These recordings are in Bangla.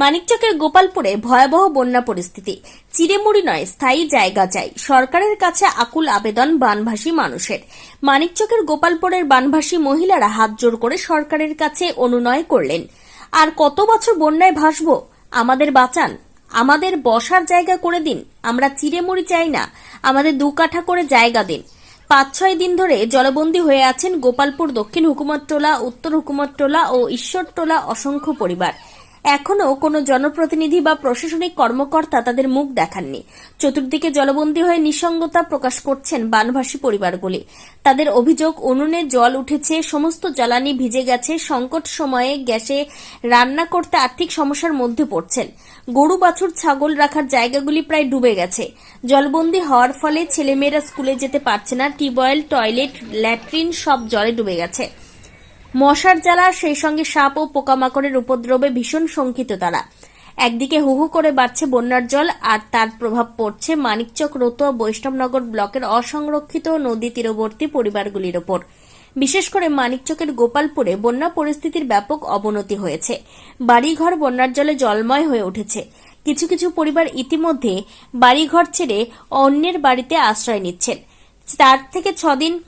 মানিকচকের গোপালপুরে ভয়াবহ বন্যা পরিস্থিতি। চিড়েমুড়ি নয়, স্থায়ী জায়গা চাই। সরকারের কাছে আকুল আবেদন বানভাসী মানুষের। মানিকচকের গোপালপুরের বানভাসী মহিলারা হাত জোর করে সরকারের কাছে অনুনয় করলেন। আর কত বছর বন্যায় ভাসবো? আমাদের বাঁচান। আমাদের বসার জায়গা করে দিন। আমরা চিড়েমুড়ি চাই না। আমাদের দু কাঠা করে জায়গা দিন। পাঁচ ছয় দিন ধরে জলবন্দী হয়ে আছেন গোপালপুর দক্ষিণ হুকুমতটোলা, উত্তর হুকুমতটোলা ও ঈশ্বরটোলা অসংখ্য পরিবার। এখনও কোনো জনপ্রতিনিধি বা প্রশাসনিক কর্মকর্তা তাদের মুখ দেখাননি। চতুর্দিকে জলবন্দী হয়ে নিঃসঙ্গতা প্রকাশ করছেন বানভাসী পরিবারগুলি। তাদের অভিযোগ, উনুনে জল উঠেছে, সমস্ত জ্বালানি ভিজে গেছে, সংকট সময়ে গ্যাসে রান্না করতে আর্থিক সমস্যার মধ্যে পড়ছেন। গরু, বাছুর, ছাগল রাখার জায়গাগুলি প্রায় ডুবে গেছে। জলবন্দী হওয়ার ফলে ছেলেমেয়েরা স্কুলে যেতে পারছে না, টিউবওয়েল, টয়লেট, ল্যাট্রিন সব জলে ডুবে গেছে। মশার জ্বালা, সেই সঙ্গে সাপ ও পোকামাকড়ের উপদ্রবে ভীষণ শঙ্কিত তারা। একদিকে হু হু করে বাড়ছে বন্যার জল, আর তার প্রভাব পড়ছে মানিকচক রতুয়া বৈষ্ণবনগর ব্লকের অসংরক্ষিত নদী তীরবর্তী পরিবারগুলির ওপর। বিশেষ করে মানিকচকের গোপালপুরে বন্যা পরিস্থিতির ব্যাপক অবনতি হয়েছে। বাড়িঘর বন্যার জলে জলময় হয়ে উঠেছে। কিছু কিছু পরিবার ইতিমধ্যে বাড়িঘর ছেড়ে অন্যের বাড়িতে আশ্রয় নিচ্ছেন। চার থেকে ছদিন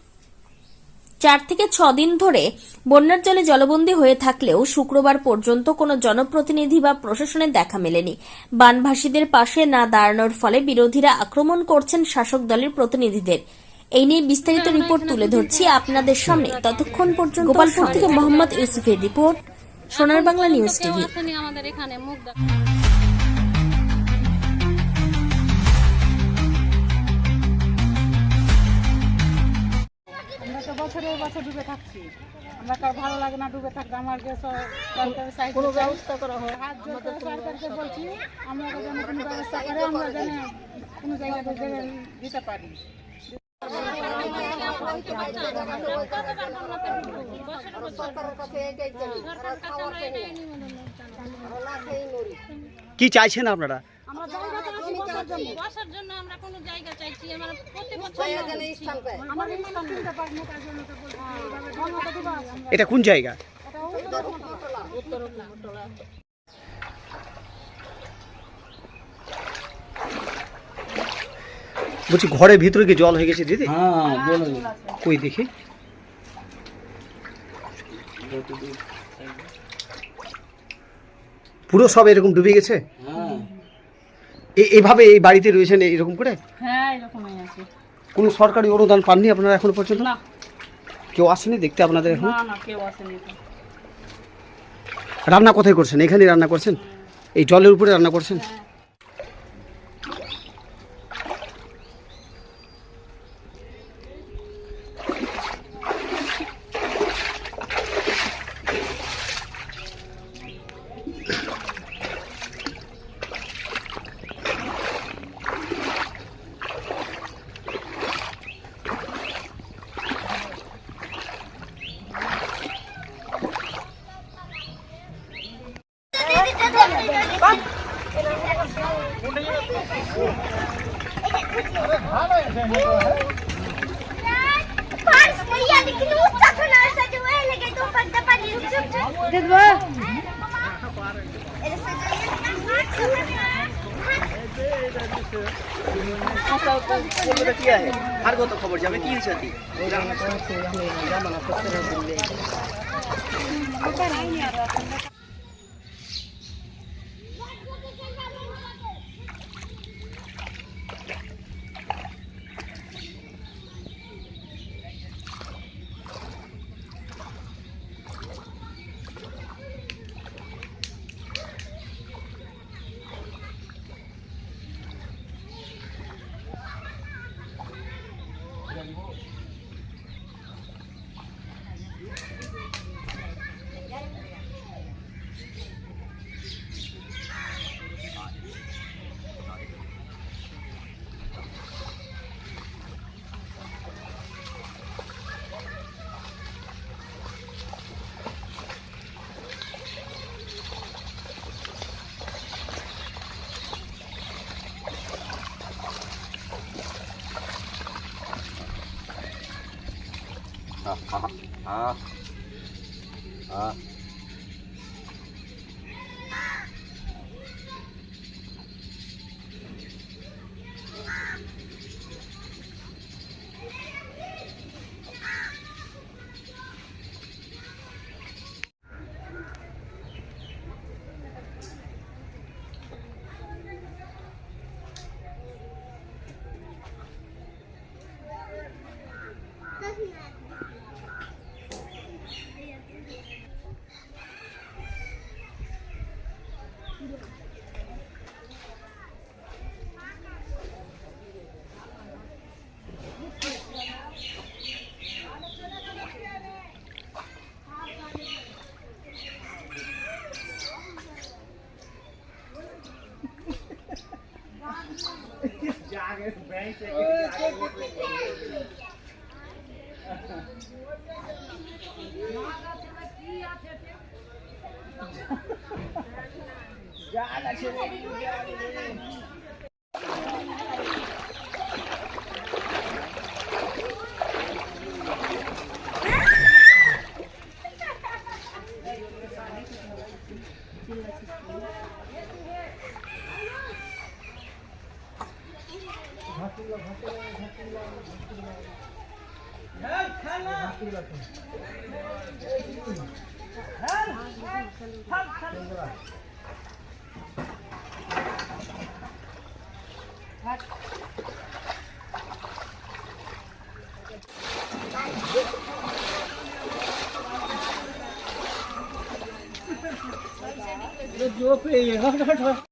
চার থেকে ছ দিন ধরে বন্যার জলে জলবন্দী হয়ে থাকলেও শুক্রবার পর্যন্ত কোনো জনপ্রতিনিধি বা প্রশাসনের দেখা মেলেনি। বানভাসীদের পাশে না দাঁড়ানোর ফলে বিরোধীরা আক্রমণ করছেন শাসক দলের প্রতিনিধিদের। এই নিয়ে বিস্তারিত রিপোর্ট তুলে ধরছি আপনাদের সামনে। ততক্ষণ পর্যন্ত গোপালপুর থেকে মোহাম্মদ ইউসুফের রিপোর্ট। সোনার বাংলা নিউজ টিভি। বছরের বছর ডুবে থাকছি। আমরা তো ভালো লাগে না ডুবে থাকতে। আমার যে সব সরকারের সাহায্য কোনো ব্যবস্থা করা হয়? হাত জোর করে সরকারকে বলছি আমরা যেন কোনো ব্যবস্থা করে আমরা যেন কোনো জায়গাতে যেন দিতে পারি। কি চাইছেন আপনারা? আমরা জায়গা চাইছি বসার জন্য বসার জন্য আমরা কোনো জায়গা চাইছি আমরা প্রতি বছর আমার এই স্থান পারি না তার জন্য তো বলছি এইভাবে দিবা এটা কোন জায়গা এটা উত্তর বলছি ঘরের ভিতরে কি জল হয়ে গেছে দিদি হ্যাঁ বলে কই দেখি পুরো সব এরকম ডুবে গেছে হ্যাঁ এভাবে এই বাড়িতে রয়েছেন এরকম করে? হ্যাঁ এরকমই আছে। কোনো সরকারি অনুদান পাননি আপনারা এখনও পর্যন্ত? না। কেউ আসেনি দেখতে আপনাদের এখন? না না কেউ আসেনি রান্না কোথায় করছেন? এখানেই রান্না করছেন? এই জলের উপরে রান্না করছেন? করবে আর কত খবর যাবে কি হয়েছে 好好好好。好 জাল আছে 这脚背来。来，这这。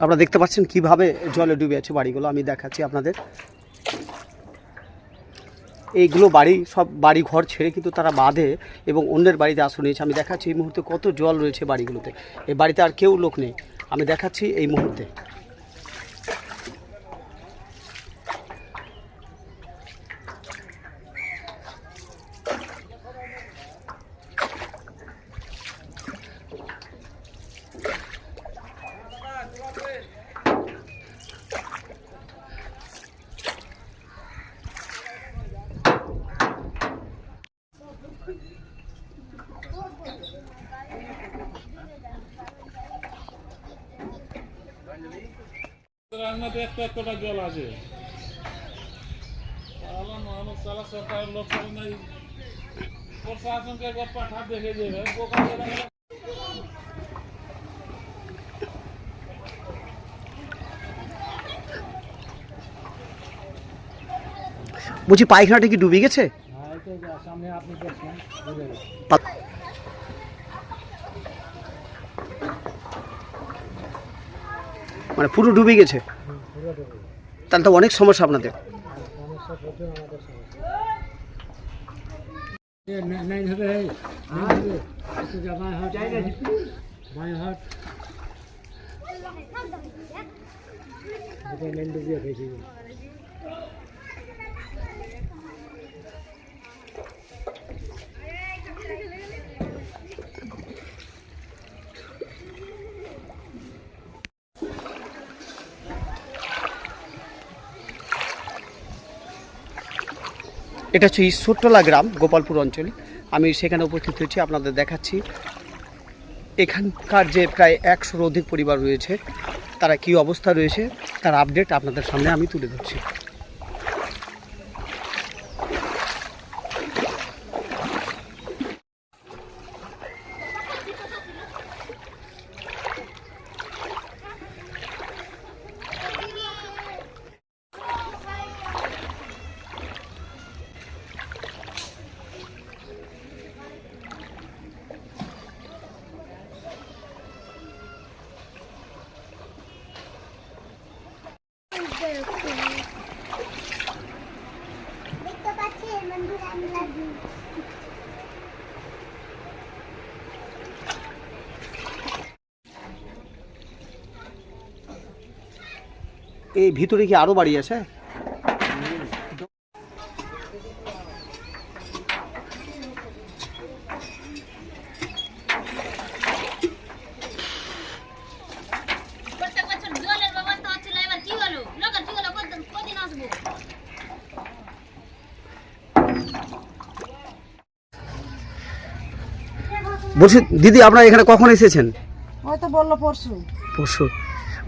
আপনারা দেখতে পাচ্ছেন কীভাবে জলে ডুবে আছে বাড়িগুলো, আমি দেখাচ্ছি আপনাদের। এইগুলো বাড়ি, সব বাড়ি ঘর ছেড়ে কিন্তু তারা বাঁধে এবং অন্যের বাড়িতে আসন নিয়েছে। আমি দেখাচ্ছি এই মুহূর্তে কত জল রয়েছে বাড়িগুলোতে। এই বাড়িতে আর কেউ লোক নেই। আমি দেখাচ্ছি এই মুহূর্তে। রান্নাতে একটা এতটা জল আছে? লোক সব নাই। প্রশাসনকে একবার পাঠা দেখে যারা বলছি পায়খানাটা কি ডুবে গেছে? পা- মানে পুরো ডুবে গেছে। তাহলে তো অনেক সমস্যা আপনাদের। এটা হচ্ছে ঈশ্বরতলা গ্রাম, গোপালপুর অঞ্চলে। আমি সেখানে উপস্থিত হয়েছি, আপনাদের দেখাচ্ছি। এখানকার যে প্রায় একশোর অধিক পরিবার রয়েছে, তারা কি অবস্থা রয়েছে, তার আপডেট আপনাদের সামনে আমি তুলে ধরছি দেখতে পাচ্ছি মন্দির আমি লাগি এই ভিতরে কি আরও বাড়ি আছে? বলছি দিদি আপনারা এখানে কখন এসেছেন? হয়তো বলল পরশু। পরশু।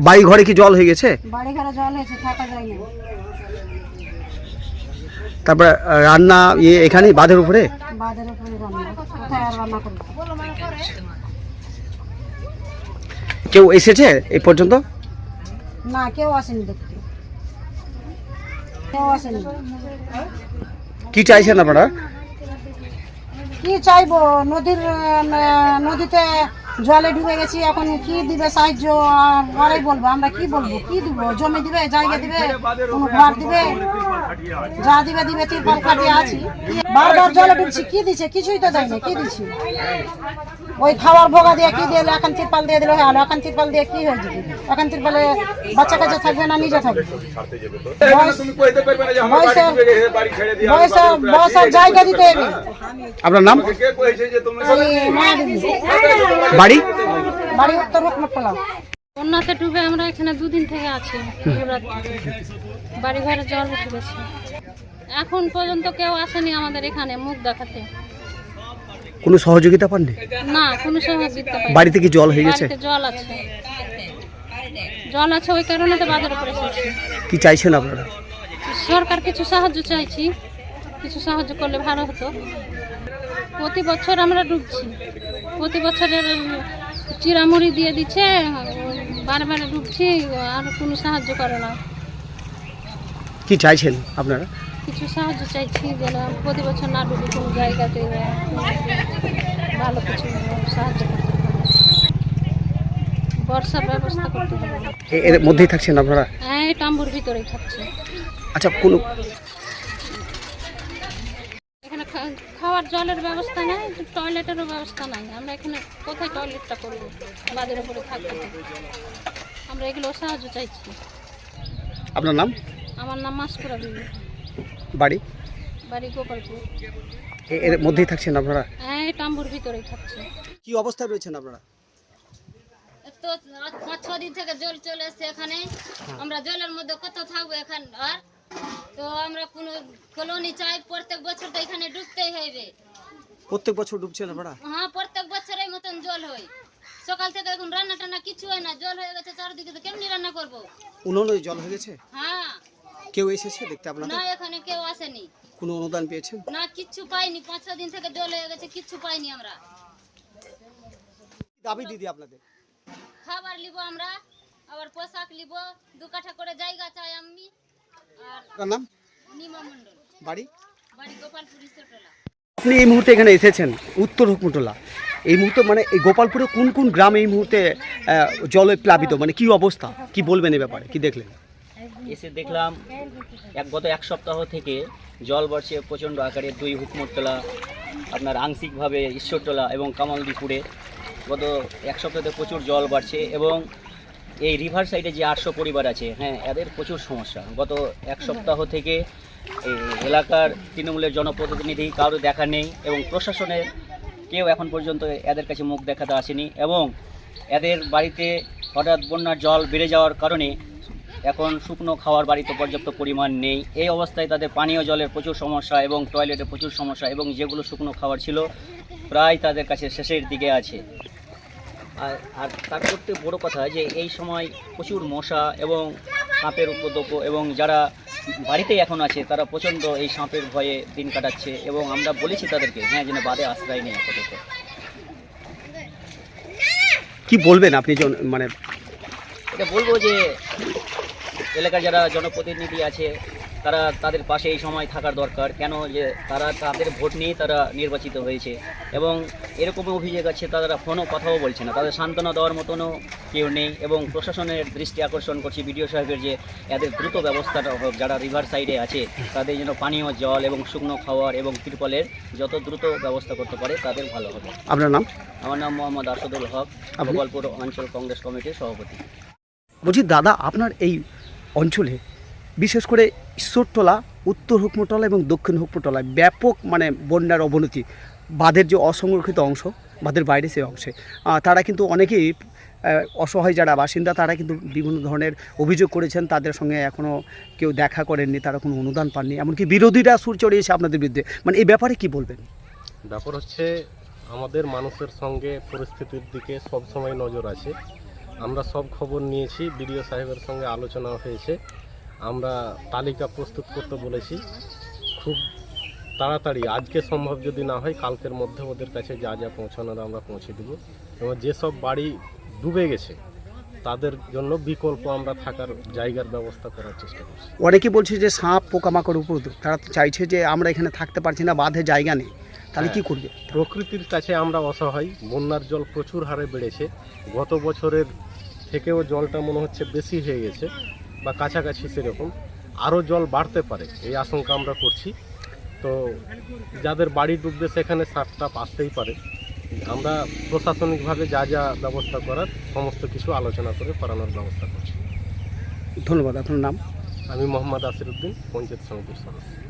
বাড়ি ঘরে কি জল হয়ে গেছে? বাড়ি ঘরে জল হয়েছে থাকা যায় না তারপরে রান্না ইয়ে এখানে বাঁধের উপরে? বাদের উপরে রান্না কোথায় আর রান্না করব? কেউ এসেছে এই পর্যন্ত? না কেউ আসেনি দেখতে। কেউ আসেনি। কি চাইছেন আপনারা? কি চাইব? নদীর নদীতে জলে ডুবে গেছি, এখন কি দিবে সাহায্য? আর বলব? আমরা কি বলব? কি দিব? জমি দিবে, জায়গা দিবে ঘর দিবে? যা দিবে দিবে তিরপাল কাটিয়ে আছি। বারবার জলে ডুবছি কি দিছে? কিছুই তো দেয় না কি দিছি? ওই খাওয়ার ভোগা দিয়ে কি দিলে? এখন তিরপাল দিয়ে দিলে হলো এখন তিরপাল দিয়ে কি হয়ে যাবে? এখন তিরপালে বাচ্চা কাছে থাকবে না নিজে থাকবে? বয়সের জায়গা দিতে হবে। আপনার নাম? বাড়ি? বাড়ি উত্তর রকমতলা বন্যাতে ডুবে আমরা এখানে দুদিন থেকে আছি। বাড়ি ঘরে জল উঠে গেছে। এখন পর্যন্ত কেউ আসেনি আমাদের এখানে মুখ দেখাতে। কোনো সহযোগিতা পাননি? না কোনো সহযোগিতা বাড়িতে কি জল হয়ে গেছে? বাড়িতে জল আছে। জল আছে ওই কারণে তো বাজার উপরে এসেছি কি চাইছেন আপনারা? সরকার কিছু সাহায্য চাইছি। কিছু সাহায্য করলে ভালো হতো। প্রতি বছর আমরা ডুবছি। প্রতি বছরের চিরামুড়ি দিয়ে দিচ্ছে বারবার ডুবছি আর কোনো সাহায্য করে না। কি চাইছেন আপনারা? কিছু সাহায্য চাইছি যেন প্রতি বছর না ডুবি কোনো জায়গাতে ভালো কিছু সাহায্য করতে বর্ষার ব্যবস্থা করতে হবে এর মধ্যেই থাকছেন আপনারা? হ্যাঁ এই টাম্বুর ভিতরেই থাকছে। আচ্ছা কোনো এখানে খা- খাওয়ার জলের ব্যবস্থা নাই টয়লেটেরও ব্যবস্থা নাই। আমরা এখানে কোথায় টয়লেটটা করব? বাদের উপরে থাকব আমরা এগুলো সাহায্য চাইছি। আপনার নাম? আমার নাম মাসকুরা বিবি। বাড়ি? বাড়ি গোপালপুর। এ- এর মধ্যেই থাকছেন আপনারা? হ্যাঁ এই টাম্বুর ভিতরেই থাকছে। কি অবস্থায় রয়েছেন আপনারা? তো পাঁচ ছ দিন থেকে জল চলে এসছে এখানে। আমরা জলের মধ্যে কত থাকব এখান আর? তো আমরা কোনো কলোনি চাই প্রত্যেক বছর তো এখানে ডুবতেই হইবে। প্রত্যেক বছর ডুবছেন আপনারা? হ্যাঁ প্রত্যেক বছর এই মতন জল হয়। সকাল থেকে এখন রান্না টান্না কিছু হয় না জল হয়ে গেছে চারদিকে তো কেমনি রান্না করব? উনুনে জল হয়ে গেছে? হ্যাঁ। কেউ এসেছে দেখতে আপনাদের? না এখানে কেউ আসেনি। কোনো অনুদান পেয়েছেন? না কিচ্ছু পাইনি। পাঁচ ছ দিন থেকে জল হয়ে গেছে কিচ্ছু পাইনি আমরা। দাবি দিদি আপনাদের? খাবার নিব আমরা আবার পোশাক নিব দু কাঠা করে জায়গা চাই আমি আর নাম? নিমা মণ্ডল। বাড়ি? বাড়ি গোপালপুর ঈশ্বরটোলা আপনি এই মুহূর্তে এখানে এসেছেন উত্তর হুকমটোলা। এই মুহূর্তে মানে এই গোপালপুরে কোন কোন গ্রাম এই মুহূর্তে জলে প্লাবিত? মানে কি অবস্থা? কি বলবেন এই ব্যাপারে? কি দেখলেন? এসে দেখলাম, এক গত এক সপ্তাহ থেকে জল বাড়ছে প্রচণ্ড আকারে দুই হুকমতলা আপনার আংশিকভাবে ঈশ্বরতলা এবং কামালদিপুরে গত এক সপ্তাহে প্রচুর জল বাড়ছে এবং এই রিভার সাইডে যে আটশো পরিবার আছে হ্যাঁ এদের প্রচুর সমস্যা। গত এক সপ্তাহ থেকে এলাকার তৃণমূলের জনপ্রতিনিধি কারও দেখা নেই এবং প্রশাসনের কেউ এখন পর্যন্ত এদের কাছে মুখ দেখাতে আসেনি এবং এদের বাড়িতে হঠাৎ বন্যার জল বেড়ে যাওয়ার কারণে এখন শুকনো খাওয়ার বাড়িতে পর্যাপ্ত পরিমাণ নেই। এই অবস্থায় তাদের পানীয় জলের প্রচুর সমস্যা এবং টয়লেটের প্রচুর সমস্যা এবং যেগুলো শুকনো খাবার ছিল প্রায় তাদের কাছে শেষের দিকে আছে। আর আর তার করতে বড় কথা যে এই সময় প্রচুর মশা এবং সাপের উপদ্রব এবং যারা বাড়িতেই এখন আছে তারা প্রচণ্ড এই সাপের ভয়ে দিন কাটাচ্ছে এবং আমরা বলেছি তাদেরকে হ্যাঁ যেন বাদে আশ্রয় নেই আপাতত। কি বলবেন আপনি মানে এটা বলব যে এলাকার যারা জনপ্রতিনিধি আছে তারা তাদের পাশে এই সময় থাকার দরকার। কেন যে তারা তাদের ভোট নিয়েই তারা নির্বাচিত হয়েছে। এবং এরকম অভিযোগ আছে তারা ফোনও কথাও বলছে না। তাদের সান্ত্বনা দেওয়ার মতনও কেউ নেই এবং প্রশাসনের দৃষ্টি আকর্ষণ করছি বিডিও সাহেবের যে এদের দ্রুত ব্যবস্থাটা হোক যারা রিভার সাইডে আছে তাদের জন্য পানীয় জল এবং শুকনো খাওয়ার এবং তিরপলের যত দ্রুত ব্যবস্থা করতে পারে তাদের ভালো হবে। আপনার নাম? আমার নাম মোহাম্মদ আসাদুল হক? গোপালপুর অঞ্চল কংগ্রেস কমিটির সভাপতি। বলছি দাদা আপনার এই অঞ্চলে, বিশেষ করে ঈশ্বরতলা, উত্তর হুকমোটলা এবং দক্ষিণ হুকমোটলায় ব্যাপক মানে বন্যার অবনতি, বাঁধের যে অসংরক্ষিত অংশ, বাঁধের বাইরে সেই অংশে। তারা কিন্তু অনেকেই অসহায় যারা বাসিন্দা, তারা কিন্তু বিভিন্ন ধরনের অভিযোগ করেছেন, তাদের সঙ্গে এখনও কেউ দেখা করেননি, তারা কোনো অনুদান পাননি। এমনকি বিরোধীরা সুর চড়িয়েছে আপনাদের বিরুদ্ধে। মানে এই ব্যাপারে কি বলবেন? ব্যাপার হচ্ছে, আমাদের মানুষের সঙ্গে পরিস্থিতির দিকে সবসময় নজর আছে। আমরা সব খবর নিয়েছি বিডিও সাহেবের সঙ্গে আলোচনা হয়েছে। আমরা তালিকা প্রস্তুত করতে বলেছি। খুব তাড়াতাড়ি আজকে সম্ভব যদি না হয় কালকের মধ্যে ওদের কাছে যা যা পৌঁছানোর আমরা পৌঁছে দেব। এবং যেসব বাড়ি ডুবে গেছে তাদের জন্য বিকল্প আমরা থাকার জায়গার ব্যবস্থা করার চেষ্টা করছি। অনেকে বলছে যে সাপ পোকামাকড় উপর তারা চাইছে যে আমরা এখানে থাকতে পারছি না বাঁধে জায়গা নেই। তাহলে কি করবে? প্রকৃতির কাছে আমরা অসহায় বন্যার জল প্রচুর হারে বেড়েছে। গত বছরের থেকেও জলটা মনে হচ্ছে বেশি হয়ে গেছে বা কাছাকাছি সেরকম। আরও জল বাড়তে পারে এই আশঙ্কা আমরা করছি। তো যাদের বাড়ি ডুববে সেখানে সাপটা আসতেই পারে। আমরা প্রশাসনিকভাবে যা যা ব্যবস্থা করার সমস্ত কিছু আলোচনা করে করানোর ব্যবস্থা করছি। ধন্যবাদ আপনার নাম? আমি মোহাম্মদ আসিরুদ্দিন পঞ্চায়েত সমিতির সদস্য।